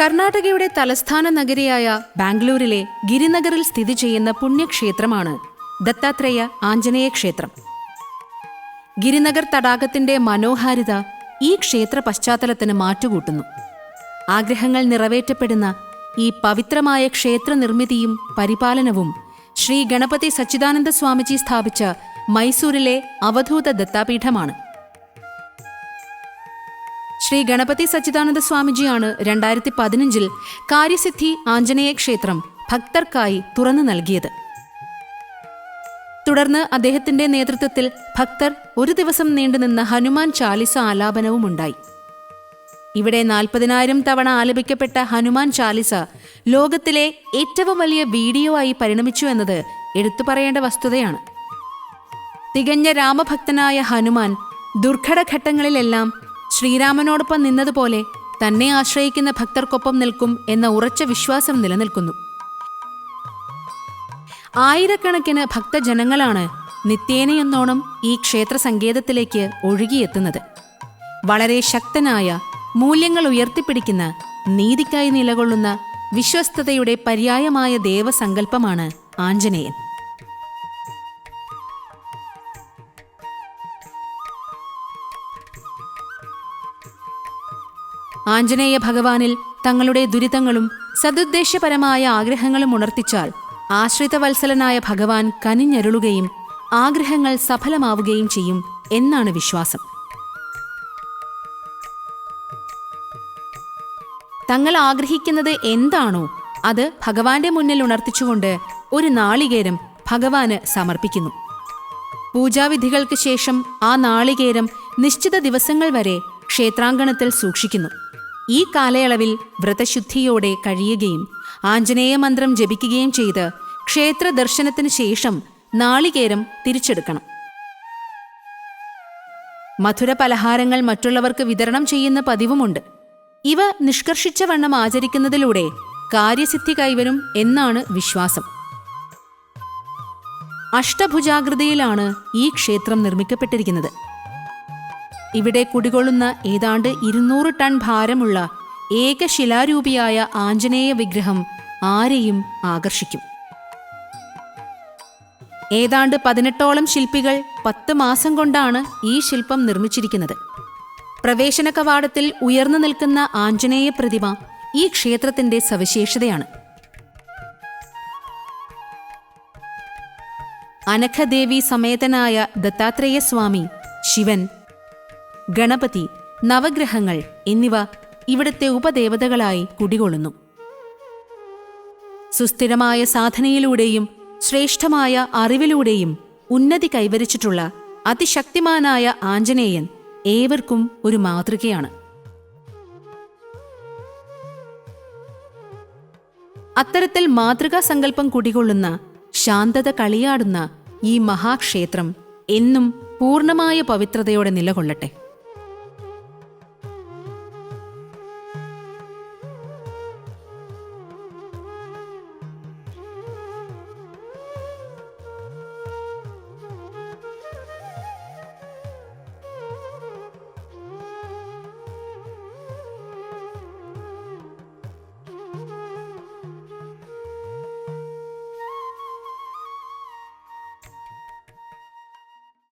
കർണാടകയുടെ തലസ്ഥാന നഗരിയായ ബാംഗ്ലൂരിലെ ഗിരിനഗറിൽ സ്ഥിതി ചെയ്യുന്ന പുണ്യക്ഷേത്രമാണ് ദത്താത്രേയ ആഞ്ജനേയ ക്ഷേത്രം. ഗിരിനഗർ തടാകത്തിന്റെ മനോഹാരിത ഈ ക്ഷേത്ര പശ്ചാത്തലത്തിന് മാറ്റുകൂട്ടുന്നു. ആഗ്രഹങ്ങൾ നിറവേറ്റപ്പെടുന്ന ഈ പവിത്രമായ ക്ഷേത്ര നിർമ്മിതിയും പരിപാലനവും ശ്രീ ഗണപതി സച്ചിദാനന്ദ സ്വാമിജി സ്ഥാപിച്ച മൈസൂരിലെ അവധൂത ദത്താപീഠമാണ്. ശ്രീ ഗണപതി സച്ചിദാനന്ദ സ്വാമിജിയാണ് രണ്ടായിരത്തി പതിനഞ്ചിൽ കാര്യസിദ്ധി ആഞ്ജനേയ ക്ഷേത്രം ഭക്തർക്കായി തുറന്നു നൽകിയത്. തുടർന്ന് അദ്ദേഹത്തിന്റെ നേതൃത്വത്തിൽ ഭക്തർ ഒരു ദിവസം നീണ്ടുനിന്ന ഹനുമാൻ ചാലിസ ആലാപനവും ഉണ്ടായി. ഇവിടെ നാൽപ്പതിനായിരം തവണ ആലപിക്കപ്പെട്ട ഹനുമാൻ ചാലിസ ലോകത്തിലെ ഏറ്റവും വലിയ വീഡിയോ ആയി പരിണമിച്ചു എന്നത് എടുത്തു പറയേണ്ട വസ്തുതയാണ്. തികഞ്ഞ രാമഭക്തനായ ഹനുമാൻ ദുർഘടഘട്ടങ്ങളിലെല്ലാം ശ്രീരാമനോടൊപ്പം നിന്നതുപോലെ തന്നെ ആശ്രയിക്കുന്ന ഭക്തർക്കൊപ്പം നിൽക്കും എന്ന ഉറച്ച വിശ്വാസം നിലനിൽക്കുന്നു. ആയിരക്കണക്കിന് ഭക്തജനങ്ങളാണ് നിത്യേനയെന്നോണം ഈ ക്ഷേത്ര സങ്കേതത്തിലേക്ക് ഒഴുകിയെത്തുന്നത്. വളരെ ശക്തനായ മൂല്യങ്ങൾ ഉയർത്തിപ്പിടിക്കുന്ന നീതിക്കായി നിലകൊള്ളുന്ന വിശ്വസ്തതയുടെ പര്യായമായ ദേവസങ്കല്പമാണ് ആഞ്ജനേയൻ. ആഞ്ജനേയ ഭഗവാനിൽ തങ്ങളുടെ ദുരിതങ്ങളും സതുദ്ദേശപരമായ ആഗ്രഹങ്ങളും ഉണർത്തിച്ചാൽ ആശ്രിതവത്സലനായ ഭഗവാൻ കനിഞ്ഞരുളുകയും ആഗ്രഹങ്ങൾ സഫലമാവുകയും ചെയ്യും എന്നാണ് വിശ്വാസം. തങ്ങൾ ആഗ്രഹിക്കുന്നത് എന്താണോ അത് ഭഗവാന്റെ മുന്നിൽ ഉണർത്തിച്ചുകൊണ്ട് ഒരു നാളികേരം ഭഗവാന് സമർപ്പിക്കുന്നു. പൂജാവിധികൾക്ക് ശേഷം ആ നാളികേരം നിശ്ചിത ദിവസങ്ങൾ വരെ ക്ഷേത്രാങ്കണത്തിൽ സൂക്ഷിക്കുന്നു. ഈ കാലയളവിൽ വ്രതശുദ്ധിയോടെ കഴിയുകയും ആഞ്ജനേയ മന്ത്രം ജപിക്കുകയും ചെയ്ത് ക്ഷേത്ര ദർശനത്തിന് ശേഷം നാളികേരം തിരിച്ചെടുക്കണം. മധുര പലഹാരങ്ങൾ മറ്റുള്ളവർക്ക് വിതരണം ചെയ്യുന്ന പതിവുമുണ്ട്. ഇവ നിഷ്കർഷിച്ച വണ്ണം ആചരിക്കുന്നതിലൂടെ കാര്യസിദ്ധി കൈവരും എന്നാണ് വിശ്വാസം. അഷ്ടഭുജാകൃതിയിലാണ് ഈ ക്ഷേത്രം നിർമ്മിക്കപ്പെട്ടിരിക്കുന്നത്. ഇവിടെ കുടികൊള്ളുന്ന ഏതാണ്ട് ഇരുന്നൂറ് ടൺ ഭാരമുള്ള ഏക ശിലാരൂപിയായ ആഞ്ജനേയ വിഗ്രഹം ആരെയും ആകർഷിക്കും. ഏതാണ്ട് പതിനെട്ടോളം ശില്പികൾ പത്ത് മാസം കൊണ്ടാണ് ഈ ശില്പം നിർമ്മിച്ചിരിക്കുന്നത്. പ്രവേശന കവാടത്തിൽ ഉയർന്നു നിൽക്കുന്ന ആഞ്ജനേയ പ്രതിമ ഈ ക്ഷേത്രത്തിന്റെ സവിശേഷതയാണ്. അനഘദേവി സമേതനായ ദത്താത്രേയ സ്വാമി ശിവൻ ഗണപതി നവഗ്രഹങ്ങൾ എന്നിവ ഇവിടത്തെ ഉപദേവതകളായി കുടികൊള്ളുന്നു. സുസ്ഥിരമായ സാധനയിലൂടെയും ശ്രേഷ്ഠമായ അറിവിലൂടെയും ഉന്നതി കൈവരിച്ചിട്ടുള്ള അതിശക്തിമാനായ ആഞ്ജനേയൻ ഏവർക്കും ഒരു മാതൃകയാണ്. അത്തരത്തിൽ മാതൃകാ സങ്കല്പം കുടികൊള്ളുന്ന ശാന്തത കളിയാടുന്ന ഈ മഹാക്ഷേത്രം എന്നും പൂർണമായ പവിത്രതയോടെ നിലകൊള്ളട്ടെ.